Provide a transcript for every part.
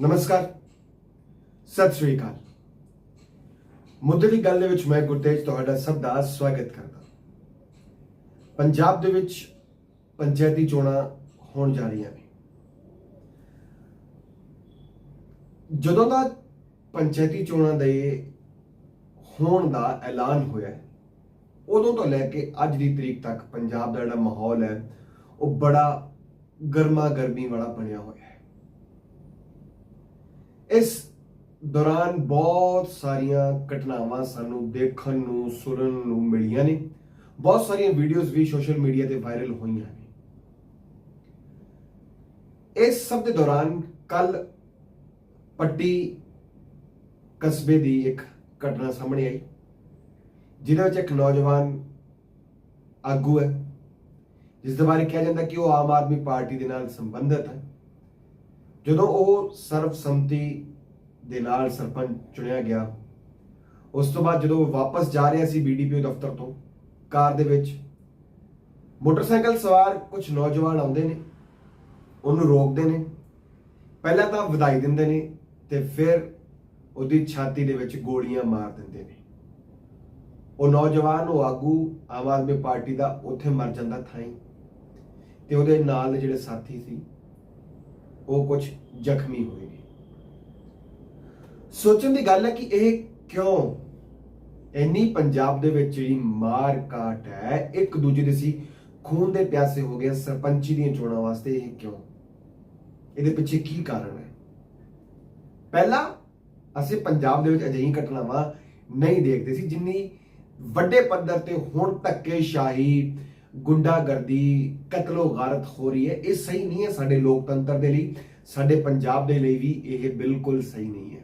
ਨਮਸਕਾਰ। ਸਤਿ ਸ੍ਰੀ ਅਕਾਲ। ਮੁੱਦੇ ਦੀ ਗੱਲ ਦੇ ਵਿੱਚ ਮੈਂ ਗੁਰਤੇਜ ਤੁਹਾਡਾ ਸਭ ਦਾ ਸਵਾਗਤ ਕਰਦਾ। ਪੰਜਾਬ ਦੇ ਵਿੱਚ ਪੰਚਾਇਤੀ ਚੋਣਾਂ ਹੋਣ ਜਾ ਰਹੀਆਂ ਨੇ। ਜਦੋਂ ਦਾ ਪੰਚਾਇਤੀ ਚੋਣਾਂ ਦੇ ਹੋਣ ਦਾ ਐਲਾਨ ਹੋਇਆ ਉਦੋਂ ਤੋਂ ਲੈ ਕੇ ਅੱਜ ਦੀ ਤਰੀਕ ਤੱਕ ਪੰਜਾਬ ਦਾ ਜਿਹੜਾ ਮਾਹੌਲ ਹੈ, ਉਹ ਬੜਾ ਗਰਮਾ ਗਰਮੀ ਵਾਲਾ ਬਣਿਆ ਹੋਇਆ ਹੈ। ਇਸ ਦੌਰਾਨ ਬਹੁਤ ਸਾਰੀਆਂ ਘਟਨਾਵਾਂ ਸਾਨੂੰ ਦੇਖਣ ਨੂੰ, ਸੁਣਨ ਨੂੰ ਮਿਲੀਆਂ ਨੇ। ਬਹੁਤ ਸਾਰੀਆਂ ਵੀਡੀਓਜ਼ ਵੀ ਸੋਸ਼ਲ ਮੀਡੀਆ ਤੇ ਵਾਇਰਲ ਹੋਈਆਂ ਨੇ। ਇਸ ਸਭ ਦੇ ਦੌਰਾਨ ਕੱਲ ਪੱਟੀ ਕਸਬੇ ਦੀ ਇੱਕ ਘਟਨਾ ਸਾਹਮਣੇ ਆਈ। ਜਿਹਦੇ ਵਿੱਚ ਇੱਕ ਨੌਜਵਾਨ ਆਗੂ ਹੈ, ਜਿਸ ਦੇ ਬਾਰੇ ਕਿਹਾ ਜਾਂਦਾ ਕਿ ਉਹ ਆਮ ਆਦਮੀ ਪਾਰਟੀ ਦੇ ਨਾਲ ਸੰਬੰਧਿਤ ਹੈ। ਜਦੋਂ ਉਹ ਸਰਬਸੰਮਤੀ ਦੇ ਨਾਲ ਸਰਪੰਚ ਚੁਣਿਆ ਗਿਆ, ਉਸ ਤੋਂ ਬਾਅਦ ਜਦੋਂ ਉਹ ਵਾਪਸ ਜਾ ਰਿਹਾ ਸੀ ਬੀਡੀਪੀਓ ਦਫ਼ਤਰ ਤੋਂ, ਕਾਰ ਦੇ ਵਿੱਚ, ਮੋਟਰਸਾਈਕਲ ਸਵਾਰ ਕੁਝ ਨੌਜਵਾਨ ਆਉਂਦੇ ਨੇ, ਉਹਨੂੰ ਰੋਕਦੇ ਨੇ, ਪਹਿਲਾਂ ਤਾਂ ਵਧਾਈ ਦਿੰਦੇ ਨੇ ਤੇ ਫਿਰ ਉਹਦੀ ਛਾਤੀ ਦੇ ਵਿੱਚ ਗੋਲੀਆਂ ਮਾਰ ਦਿੰਦੇ ਨੇ। ਉਹ ਨੌਜਵਾਨ, ਉਹ ਆਗੂ ਆਮ ਆਦਮੀ ਪਾਰਟੀ ਦਾ ਉੱਥੇ ਮਰ ਜਾਂਦਾ ਥਾਈ। ਤੇ ਉਹਦੇ ਨਾਲ ਦੇ ਜਿਹੜੇ ਸਾਥੀ ਸੀ, ਉਹ ਕੁਝ ਜ਼ਖਮੀ ਹੋਏ ਨੇ। ਸੋਚਣ ਦੀ ਗੱਲ ਹੈ ਕਿ ਇਹ ਕਿਉਂ? ਇੰਨੀ ਪੰਜਾਬ ਦੇ ਵਿੱਚ ਜਿਹੜੀ ਮਾਰ ਕਾਟ ਹੈ, ਇੱਕ ਦੂਜੇ ਦੇ ਸੀ ਖੂਨ ਦੇ ਪਿਆਸੇ ਹੋ ਗਏ ਸਰਪੰਚੀ ਦੀਆਂ ਚੋਣਾਂ ਵਾਸਤੇ, ਇਹ ਕਿਉਂ? ਇਹਦੇ ਪਿੱਛੇ ਕੀ ਕਾਰਨ ਹੈ? ਪਹਿਲਾਂ ਅਸੀਂ ਪੰਜਾਬ ਦੇ ਵਿੱਚ ਅਜਿਹੀ ਘਟਨਾਵਾਂ ਨਹੀਂ ਦੇਖਦੇ ਸੀ, ਜਿੰਨੀ ਵੱਡੇ ਪੱਧਰ ਤੇ ਹੁਣ ਧੱਕੇਸ਼ਾਹੀ, ਗੁੰਡਾਗਰਦੀ ਕਤਲੋ ਗਾਰਤ ਹੋ ਰਹੀ ਹੈ। ਇਹ ਸਹੀ ਨਹੀਂ ਹੈ ਸਾਡੇ ਲੋਕਤੰਤਰ ਦੇ ਲਈ, ਸਾਡੇ ਪੰਜਾਬ ਦੇ ਲਈ ਵੀ ਇਹ ਬਿਲਕੁਲ ਸਹੀ ਨਹੀਂ ਹੈ।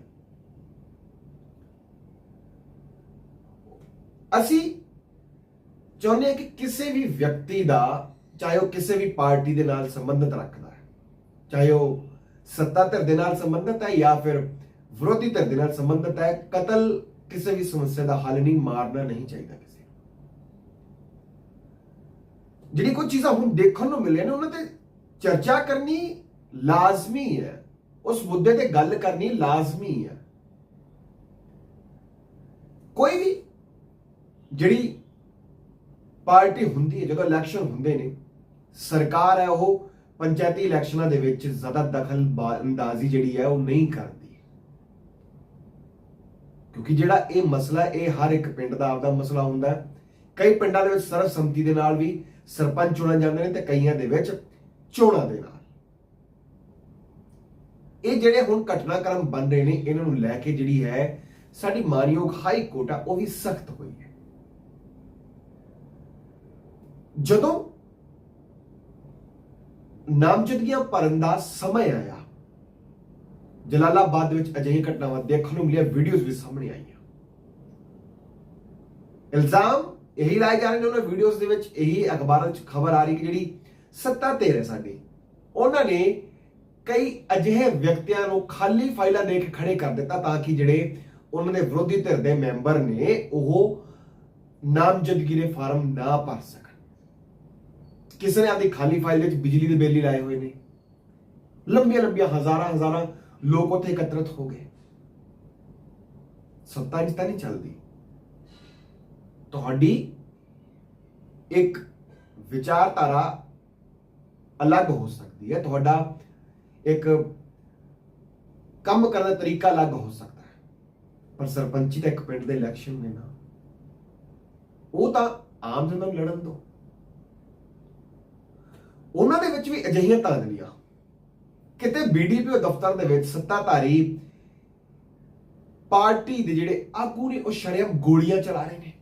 ਅਸੀਂ ਚਾਹੁੰਦੇ ਹਾਂ ਕਿ ਕਿਸੇ ਵੀ ਵਿਅਕਤੀ ਦਾ, ਚਾਹੇ ਉਹ ਕਿਸੇ ਵੀ ਪਾਰਟੀ ਦੇ ਨਾਲ ਸੰਬੰਧਿਤ ਰੱਖਦਾ ਹੈ, ਚਾਹੇ ਉਹ ਸੱਤਾ ਧਿਰ ਦੇ ਨਾਲ ਸੰਬੰਧਿਤ ਹੈ ਜਾਂ ਫਿਰ ਵਿਰੋਧੀ ਧਿਰ ਦੇ ਨਾਲ ਸੰਬੰਧਿਤ ਹੈ, ਕਤਲ ਕਿਸੇ ਵੀ ਸਮੱਸਿਆ ਦਾ ਹੱਲ ਨਹੀਂ, ਮਾਰਨਾ ਨਹੀਂ ਚਾਹੀਦਾ ਕਿਸੇ ਨੂੰ। ਜਿਹੜੀ ਕੋਈ ਚੀਜ਼ਾਂ ਹੁਣ ਦੇਖਣ ਨੂੰ ਮਿਲੀਆਂ ਨੇ, ਉਹਨਾਂ ਤੇ ਚਰਚਾ ਕਰਨੀ ਲਾਜ਼ਮੀ ਹੈ। ਉਸ ਮੁੱਦੇ ਤੇ ਗੱਲ ਕਰਨੀ ਲਾਜ਼ਮੀ ਹੈ। ਕੋਈ ਵੀ ਜਿਹੜੀ ਪਾਰਟੀ ਹੁੰਦੀ ਹੈ, ਜਦੋਂ ਇਲੈਕਸ਼ਨ ਹੁੰਦੇ ਨੇ, ਸਰਕਾਰ ਹੈ ਉਹ, ਪੰਚਾਇਤੀ ਇਲੈਕਸ਼ਨਾਂ ਦੇ ਵਿੱਚ ਜ਼ਿਆਦਾ ਦਖਲ ਅੰਦਾਜ਼ੀ ਜਿਹੜੀ ਹੈ ਉਹ ਨਹੀਂ ਕਰਦੀ। ਕਿਉਂਕਿ ਜਿਹੜਾ ਇਹ ਮਸਲਾ, ਇਹ ਹਰ ਇੱਕ ਪਿੰਡ ਦਾ ਆਪਦਾ ਮਸਲਾ ਹੁੰਦਾ ਹੈ। ਕਈ ਪਿੰਡਾਂ ਦੇ ਵਿੱਚ ਸਰਬਸੰਮਤੀ ਦੇ ਨਾਲ ਵੀ ਸਰਪੰਚ ਚੁਣੇ ਜਾਂਦੇ ਨੇ ਤੇ ਕਈਆਂ ਦੇ ਵਿੱਚ ਚੋਣਾਂ ਦੇ ਨਾਲ। ਇਹ ਜਿਹੜੇ ਹੁਣ ਘਟਨਾਕ੍ਰਮ ਬਣ ਰਹੇ ਨੇ, ਇਹਨਾਂ ਨੂੰ ਲੈ ਕੇ ਜਿਹੜੀ ਹੈ, ਸਾਡੀ ਮਾਨਯੋਗ ਹਾਈ ਕੋਰਟ ਆ, ਉਹ ਵੀ ਸਖਤ ਹੋਈ ਹੈ। ਜਦੋਂ ਨਾਮਜ਼ਦਗੀਆਂ ਭਰਨ ਦਾ ਸਮਾਂ ਆਇਆ ਜਲਾਲਾਬਾਦ ਵਿੱਚ ਅਜਿਹੀ ਘਟਨਾਵਾਂ ਦੇਖਣ ਨੂੰ ਮਿਲੀਆਂ ਵੀਡੀਓਜ਼ ਵੀ ਸਾਹਮਣੇ ਆਈਆਂ। ਇਲਜ਼ਾਮ ਇਹੀ ਲਾਏ ਜਾ ਰਹੇ ਨੇ ਉਹਨਾਂ ਵੀਡੀਓਜ਼ ਦੇ ਵਿੱਚ, ਇਹੀ ਅਖਬਾਰਾਂ 'ਚ ਖਬਰ ਆ ਰਹੀ ਕਿ ਜਿਹੜੀ ਸੱਤਾ ਧਿਰ ਹੈ ਸਾਡੀ, ਉਹਨਾਂ ਨੇ ਕਈ ਅਜਿਹੇ ਵਿਅਕਤੀਆਂ ਨੂੰ ਖਾਲੀ ਫਾਈਲਾਂ ਦੇ ਕੇ ਖੜੇ ਕਰ ਦਿੱਤਾ ਤਾਂ ਕਿ ਜਿਹੜੇ ਉਹਨਾਂ ਦੇ ਵਿਰੋਧੀ ਧਿਰ ਦੇ ਮੈਂਬਰ ਨੇ, ਉਹ ਨਾਮਜ਼ਦਗੀ ਦੇ ਫਾਰਮ ਨਾ ਭਰ ਸਕਣ। ਕਿਸੇ ਨੇ ਆਪਦੀ ਖਾਲੀ ਫਾਈਲ ਵਿੱਚ ਬਿਜਲੀ ਦੇ ਬਿੱਲ ਹੀ ਲਾਏ ਹੋਏ ਨੇ। ਲੰਬੀਆਂ ਲੰਬੀਆਂ ਹਜ਼ਾਰਾਂ ਹਜ਼ਾਰਾਂ ਲੋਕ ਉੱਥੇ ਇਕੱਤਰਤ ਹੋ ਗਏ। ਸੱਤਾ ਇੰਜ ਤਾਂ ਨਹੀਂ ਚੱਲਦੀ। ਤੁਹਾਡੀ ਇੱਕ ਵਿਚਾਰਧਾਰਾ ਅਲੱਗ ਹੋ ਸਕਦੀ ਹੈ। ਤੁਹਾਡਾ ਇੱਕ ਕੰਮ ਕਰਨ ਦਾ ਤਰੀਕਾ ਅਲੱਗ ਹੋ ਸਕਦਾ ਹੈ। ਪਰ ਸਰਪੰਚੀ ਤਾਂ ਇੱਕ ਪਿੰਡ ਦੇ ਇਲੈਕਸ਼ਨ ਨੇ ਨਾ। ਉਹ ਤਾਂ ਆਮ ਜਨਤਾ ਨੂੰ ਲੜਨ ਦੋ ਉਹਨਾਂ ਦੇ ਵਿੱਚ ਵੀ ਅਜਿਹੀਆਂ ਧਾਂਦਲੀਆਂ ਕਿਤੇ ਬੀਡੀਪੀਓ ਦਫ਼ਤਰ ਦੇ ਵਿੱਚ ਸੱਤਾਧਾਰੀ ਪਾਰਟੀ ਦੇ ਜਿਹੜੇ ਆਗੂ ਨੇ ਉਹ ਸ਼ਰੇਆਮ ਗੋਲੀਆਂ ਚਲਾ ਰਹੇ ਨੇ।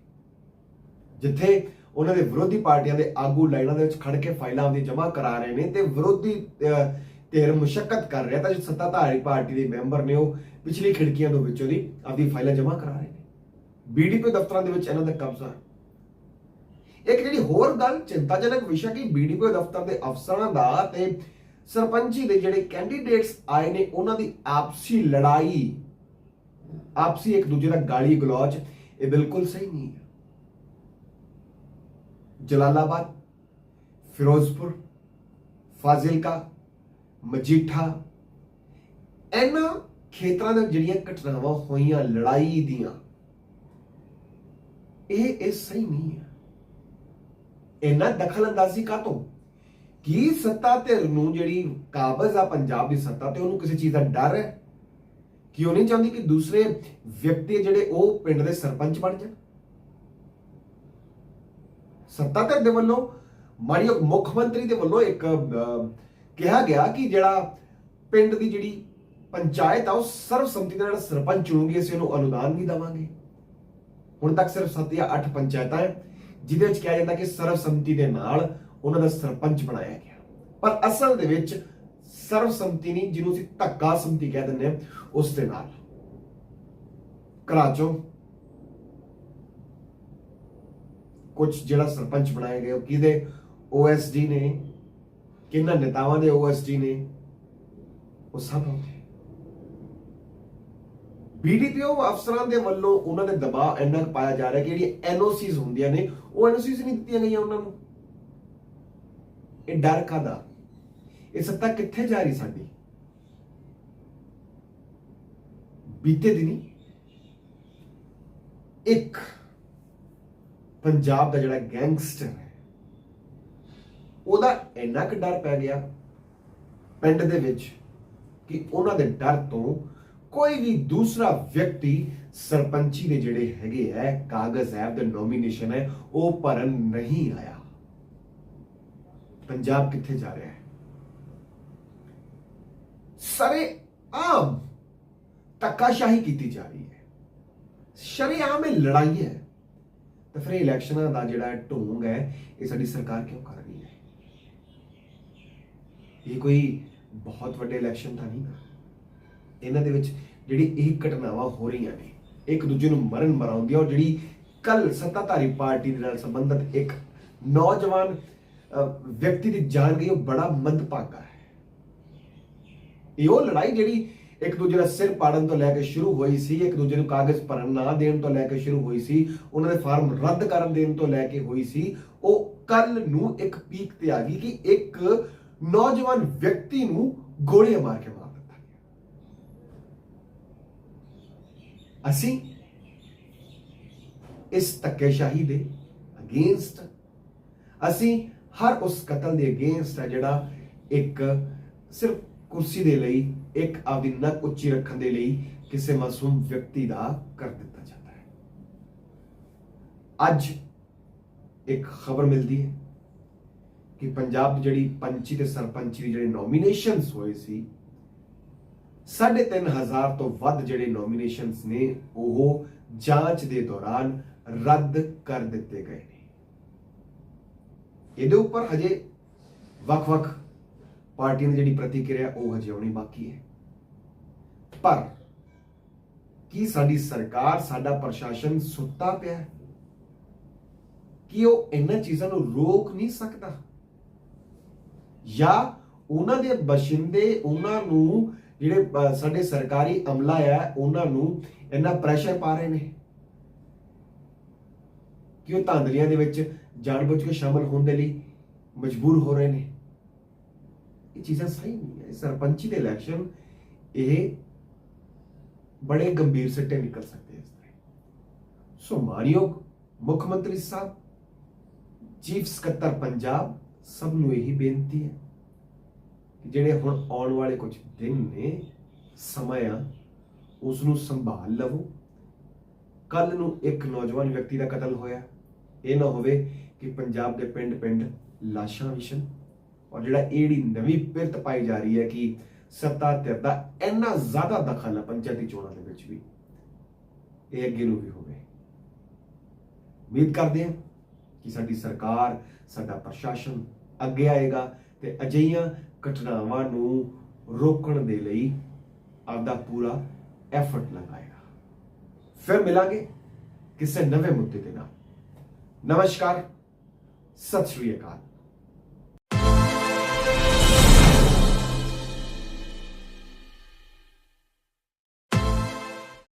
ਜਿੱਥੇ ਉਹਨਾਂ ਦੇ ਵਿਰੋਧੀ ਪਾਰਟੀਆਂ ਦੇ ਆਗੂ ਲਾਈਨਾਂ ਦੇ ਵਿੱਚ ਖੜ ਕੇ ਫਾਈਲਾਂ ਆਪਣੀ ਜਮ੍ਹਾਂ ਕਰਾ ਰਹੇ ਨੇ ਤੇ ਵਿਰੋਧੀ ਅਹ, ਮੁਸ਼ਕਲ ਕਰ ਰਿਹਾ ਤਾਂ ਜੋ ਸੱਤਾਧਾਰੀ ਪਾਰਟੀ ਦੇ ਮੈਂਬਰ ਨੇ ਉਹ ਪਿਛਲੀ ਖਿੜਕੀਆਂ ਦੇ ਵਿੱਚੋਂ ਦੀ ਆਪਣੀ ਫਾਈਲਾਂ ਜਮ੍ਹਾਂ ਕਰਾ ਰਹੇ ਨੇ। ਬੀਡੀਪੀ ਦਫ਼ਤਰਾਂ ਦੇ ਵਿੱਚ ਇਹਨਾਂ ਦਾ ਕਬਜ਼ਾ। ਇੱਕ ਜਿਹੜੀ ਹੋਰ ਗੱਲ ਚਿੰਤਾਜਨਕ ਵਿਸ਼ਾ ਕਿ ਬੀਡੀਪੀ ਦਫ਼ਤਰ ਦੇ ਅਫਸਰਾਂ ਦਾ ਤੇ ਸਰਪੰਚੀ ਦੇ ਜਿਹੜੇ ਕੈਂਡੀਡੇਟਸ ਆਏ ਨੇ, ਉਹਨਾਂ ਦੀ ਆਪਸੀ ਲੜਾਈ, ਆਪਸੀ ਇੱਕ ਦੂਜੇ ਦਾ ਗਾਲੀ ਗਲੋਚ, ਇਹ ਬਿਲਕੁਲ ਸਹੀ ਨਹੀਂ ਹੈ। ਜਲਾਲਾਬਾਦ, ਫਿਰੋਜ਼ਪੁਰ, ਫਾਜ਼ਿਲਕਾ, ਮਜੀਠਾ, ਇਹਨਾਂ ਖੇਤਰਾਂ ਦੇ ਜਿਹੜੀਆਂ ਘਟਨਾਵਾਂ ਹੋਈਆਂ, ਲੜਾਈ ਦੀਆਂ, ਇਹ ਇਹ ਸਹੀ ਨਹੀਂ ਹੈ। ਇਹਨਾਂ ਦਖਲਅੰਦਾਜ਼ੀ ਕਾਤੋਂ ਕੀ ਸੱਤਾ ਧਿਰ ਨੂੰ ਜਿਹੜੀ ਕਾਬਜ਼ ਆ ਪੰਜਾਬ ਦੀ ਸੱਤਾ ਤੇ ਉਹਨੂੰ ਕਿਸੇ ਚੀਜ਼ ਦਾ ਡਰ ਹੈ? ਕਿ ਉਹ ਨਹੀਂ ਚਾਹੁੰਦੀ ਕਿ ਦੂਸਰੇ ਵਿਅਕਤੀ ਜਿਹੜੇ ਉਹ ਪਿੰਡ ਦੇ ਸਰਪੰਚ ਬਣ ਜਾਣ? ਸੱਤਾ ਧਿਰ ਦੇ ਵੱਲੋਂ ਮਾਨਯੋਗ ਮੁੱਖ ਮੰਤਰੀ ਦੇ ਵੱਲੋਂ ਇੱਕ ਕਿਹਾ ਗਿਆ ਕਿ ਜਿਹੜਾ ਪਿੰਡ ਦੀ ਜਿਹੜੀ ਪੰਚਾਇਤ ਆ, ਉਹ ਸਰਵਸੰਮਤੀ ਨਾਲ ਸਰਪੰਚ ਚੁਣੂਗੀ ਅਸੀਂ ਉਹਨੂੰ ਅਨੁਦਾਨ ਵੀ ਦੇਵਾਂਗੇ। ਹੁਣ ਤੱਕ ਸਿਰਫ 7 ਜਾਂ 8 ਪੰਚਾਇਤਾਂ ਹੈ, ਜਿਹਦੇ ਵਿੱਚ ਕਿਹਾ ਜਾਂਦਾ ਕਿ ਸਰਵਸੰਮਤੀ ਦੇ ਨਾਲ ਉਹਨਾਂ ਦਾ ਸਰਪੰਚ ਬਣਾਇਆ ਗਿਆ। ਪਰ ਅਸਲ ਦੇ ਵਿੱਚ ਸਰਵਸੰਮਤੀ ਨਹੀਂ, ਜਿਹਨੂੰ ਅਸੀਂ ਧੱਕਾ ਸੰਮਤੀ ਕਹਿ ਦਿੰਦੇ ਹਾਂ, ਉਸ ਦੇ ਨਾਲ। ਕਰਾਚੋ। ਕੁਝ ਜਿਹੜਾ ਸਰਪੰਚ ਬਣਾਏ ਗਏ ਉਹ ਕਿਹਦੇ? ਓਐਸਡੀ ਨੇ। ਕਿੰਨਾ ਨੇਤਾਵਾਂ ਦੇ ਓਐਸਡੀ ਨੇ? ਉਹ ਸਭ ਹੁੰਦੇ। ਬੀਡੀਪੀਓ ਅਫਸਰਾਂ ਦੇ ਵੱਲੋਂ ਉਹਨਾਂ ਦੇ ਦਬਾਅ ਇੰਨਾ ਕੁ ਪਾਇਆ ਜਾ ਰਿਹਾ ਕਿ ਜਿਹੜੀ ਐਨਓਸੀਜ਼ ਹੁੰਦੀਆਂ ਨੇ, ਉਹ ਐਨਓਸੀਜ਼ ਨਹੀਂ ਦਿੱਤੀਆਂ ਗਈਆਂ ਉਹਨਾਂ ਨੂੰ। ਇਹ ਡਰ ਕਾਦਾ ਇਹ ਸੱਤਾ ਕਿੱਥੇ ਜਾ ਰਹੀ ਸਾਡੀ? ਬੀਤੇ ਦਿਨੀ ਇੱਕ ਪੰਜਾਬ ਦਾ ਜਿਹੜਾ ਗੈਂਗਸਟਰ ਹੈ, ਉਹਦਾ ਇੰਨਾ ਕੁ ਡਰ ਪੈ ਗਿਆ ਪਿੰਡ ਦੇ ਵਿੱਚ ਕਿ ਉਹਨਾਂ ਦੇ ਡਰ ਤੋਂ ਕੋਈ ਵੀ ਦੂਸਰਾ ਵਿਅਕਤੀ ਸਰਪੰਚੀ ਦੇ ਜਿਹੜੇ ਹੈਗੇ ਹੈ ਕਾਗਜ਼ ਹੈ ਦੇ ਨੋਮੀਨੇਸ਼ਨ ਹੈ, ਉਹ ਭਰਨ ਨਹੀਂ ਆਇਆ। ਪੰਜਾਬ ਕਿੱਥੇ ਜਾ ਰਿਹਾ ਹੈ? ਸਾਰੇ ਆਮ ਤੱਕਾਸ਼ਾਹੀ ਕੀਤੀ ਜਾ ਰਹੀ ਹੈ। ਸ਼ਰੇਆਮ ਇਹ ਲੜਾਈ ਹੈ। ਤਾਂ ਫਿਰ ਇਲੈਕਸ਼ਨਾਂ ਦਾ ਜਿਹੜਾ ਢੋਂਗ ਹੈ, ਇਹ ਸਾਡੀ ਸਰਕਾਰ ਕਿਉਂ ਕਰ ਰਹੀ ਹੈ? ਇਹ ਕੋਈ ਬਹੁਤ ਵੱਡੇ ਇਲੈਕਸ਼ਨ ਤਾਂ ਨਹੀਂ ਨਾ। ਇਹਨਾਂ ਦੇ ਵਿੱਚ ਜਿਹੜੀ ਇਹ ਘਟਨਾਵਾਂ ਹੋ ਰਹੀਆਂ ਨੇ, ਇੱਕ ਦੂਜੇ ਨੂੰ ਮਰਨ ਮਰਾਉਂਦੀਆਂ, ਔਰ ਜਿਹੜੀ ਕੱਲ ਸੱਤਾਧਾਰੀ ਪਾਰਟੀ ਦੇ ਨਾਲ ਸੰਬੰਧਿਤ ਇੱਕ ਨੌਜਵਾਨ ਵਿਅਕਤੀ ਦੀ ਜਾਨ ਗਈ, ਉਹ ਬੜਾ ਮੰਦਭਾਗਾ ਹੈ। ਇਹ ਉਹ ਲੜਾਈ ਜਿਹੜੀ ਇੱਕ ਦੂਜੇ ਦਾ ਸਿਰ ਪਾੜਨ ਤੋਂ ਲੈ ਕੇ ਸ਼ੁਰੂ ਹੋਈ ਸੀ, ਇੱਕ ਦੂਜੇ ਨੂੰ ਕਾਗਜ਼ ਭਰਨ ਨਾ ਦੇਣ ਤੋਂ ਲੈ ਕੇ ਸ਼ੁਰੂ ਹੋਈ ਸੀ, ਉਹਨਾਂ ਦੇ ਫਾਰਮ ਰੱਦ ਕਰਨ ਦੇਣ ਤੋਂ ਲੈ ਕੇ ਹੋਈ ਸੀ, ਉਹ ਕੱਲ ਨੂੰ ਇੱਕ ਪੀਕ ਤੇ ਆ ਗਈ ਕਿ ਇੱਕ ਨੌਜਵਾਨ ਵਿਅਕਤੀ ਨੂੰ ਗੋਲੀਆਂ ਮਾਰ ਕੇ ਮਾਰ ਦਿੱਤਾ ਗਿਆ। ਅਸੀਂ ਇਸ ਧੱਕੇਸ਼ਾਹੀ ਦੇ ਅਗੇਂਸਟ ਅਸੀਂ ਹਰ ਉਸ ਕਤਲ ਦੇ ਅਗੇਂਸਟ ਹੈ ਜਿਹੜਾ ਇੱਕ ਸਿਰਫ ਕੁਰਸੀ ਦੇ ਲਈ, ਇੱਕ ਆਪਦੀ ਨੱਕ ਉੱਚੀ ਰੱਖਣ ਦੇ ਲਈ ਕਿਸੇ ਮਾਸੂਮ ਵਿਅਕਤੀ ਦਾ ਕਰ ਦਿੱਤਾ ਜਾਂਦਾ ਹੈ। ਅੱਜ ਇੱਕ ਖਬਰ ਮਿਲਦੀ ਹੈ ਕਿ ਪੰਜਾਬ ਦੀ ਜਿਹੜੀ ਪੰਚੀ ਤੇ ਸਰਪੰਚੀ ਦੀ ਜਿਹੜੇ ਨੋਮੀਨੇਸ਼ਨਸ ਹੋਏ ਸੀ 3500 ਤੋਂ ਵੱਧ ਜਿਹੜੇ ਨੋਮੀਨੇਸ਼ਨਸ ਨੇ, ਉਹ ਜਾਂਚ ਦੇ ਦੌਰਾਨ ਰੱਦ ਕਰ ਦਿੱਤੇ ਗਏ ਨੇ। ਇਹਦੇ ਉੱਪਰ ਹਜੇ ਵੱਖ-ਵੱਖ ਪਾਰਟੀਆਂ ਦੀ ਜਿਹੜੀ ਪ੍ਰਤੀਕਿਰਿਆ ਉਹ ਹਜੇ ਆਉਣੀ ਬਾਕੀ ਹੈ। ਪਰ ਕੀ ਸਾਡੀ ਸਰਕਾਰ, ਸਾਡਾ ਪ੍ਰਸ਼ਾਸਨ ਸੁੱਤਾ ਪਿਆ ਹੈ? ਕਿ ਉਹ ਇਹਨਾਂ ਚੀਜ਼ਾਂ ਨੂੰ ਰੋਕ ਨਹੀਂ ਸਕਦਾ? ਜਾਂ ਉਹਨਾਂ ਦੇ ਬਸ਼ਿੰਦੇ, ਉਹਨਾਂ ਨੂੰ ਜਿਹੜੇ ਸਾਡੇ ਸਰਕਾਰੀ ਅਮਲਾ ਹੈ, ਉਹਨਾਂ ਨੂੰ ਇੰਨਾ ਪ੍ਰੈਸ਼ਰ ਪਾ ਰਹੇ ਨੇ? ਕਿ ਉਹ ਧਾਂਦਲੀਆਂ ਦੇ ਵਿੱਚ ਜਾਣਬੁੱਝ ਕੇ ਸ਼ਾਮਲ ਹੋਣ ਦੇ ਲਈ ਮਜਬੂਰ ਹੋ ਰਹੇ ਨੇ। ਇਹ ਚੀਜ਼ਾਂ ਸਹੀ ਨਹੀਂ ਹੈ। ਸਰਪੰਚੀ ਦੇ ਇਲੈਕਸ਼ਨ ਇਹ ਬੜੇ ਗੰਭੀਰ ਸੱਟੇ ਨਿਕਲ ਸਕਦੇ ਇਸ ਤਰ੍ਹਾਂ। ਸੋ ਮਾਨਯੋਗ ਮੁੱਖ ਮੰਤਰੀ ਸਾਹਿਬ, ਚੀਫ ਸਕੱਤਰ ਪੰਜਾਬ, ਸਭ ਨੂੰ ਇਹੀ ਬੇਨਤੀ ਹੈ ਕਿ ਜਿਹੜੇ ਹੁਣ ਆਉਣ ਵਾਲੇ ਕੁਝ ਦਿਨ ਨੇ, ਸਮਾਂ ਆ ਉਸ ਨੂੰ ਸੰਭਾਲ ਲਵੋ। ਕੱਲ ਨੂੰ ਇੱਕ ਨੌਜਵਾਨ ਵਿਅਕਤੀ ਦਾ ਕਤਲ ਹੋਇਆ। ਇਹ ਨਾ ਹੋਵੇ ਕਿ ਪੰਜਾਬ ਦੇ ਪਿੰਡ-ਪਿੰਡ ਲਾਸ਼ਾਂ ਵਿਛਣ ਔਰ ਜਿਹੜਾ ਇਹ ਜਿਹੜੀ ਨਵੀਂ ਪਿਰਤ ਪਾਈ ਜਾ ਰਹੀ ਹੈ ਕਿ ਸੱਤਾ ਧਿਰ ਦਾ ਇੰਨਾ ਜ਼ਿਆਦਾ ਦਖਲ ਹੈ ਪੰਚਾਇਤੀ ਚੋਣਾਂ ਦੇ ਵਿੱਚ ਵੀ, ਇਹ ਅੱਗੇ ਨੂੰ ਵੀ ਹੋਵੇ। ਉਮੀਦ ਕਰਦੇ ਹਾਂ ਕਿ ਸਾਡੀ ਸਰਕਾਰ, ਸਾਡਾ ਪ੍ਰਸ਼ਾਸਨ ਅੱਗੇ ਆਏਗਾ ਤੇ ਅਜਿਹੀਆਂ ਘਟਨਾਵਾਂ ਨੂੰ ਰੋਕਣ ਦੇ ਲਈ ਆਪਦਾ ਪੂਰਾ ਐਫਰਟ ਲਗਾਏਗਾ। ਫਿਰ ਮਿਲਾਂਗੇ ਕਿਸੇ ਨਵੇਂ ਮੁੱਦੇ ਦੇ ਨਾਲ। ਨਮਸਕਾਰ ਸਤਿ ਸ਼੍ਰੀ ਅਕਾਲ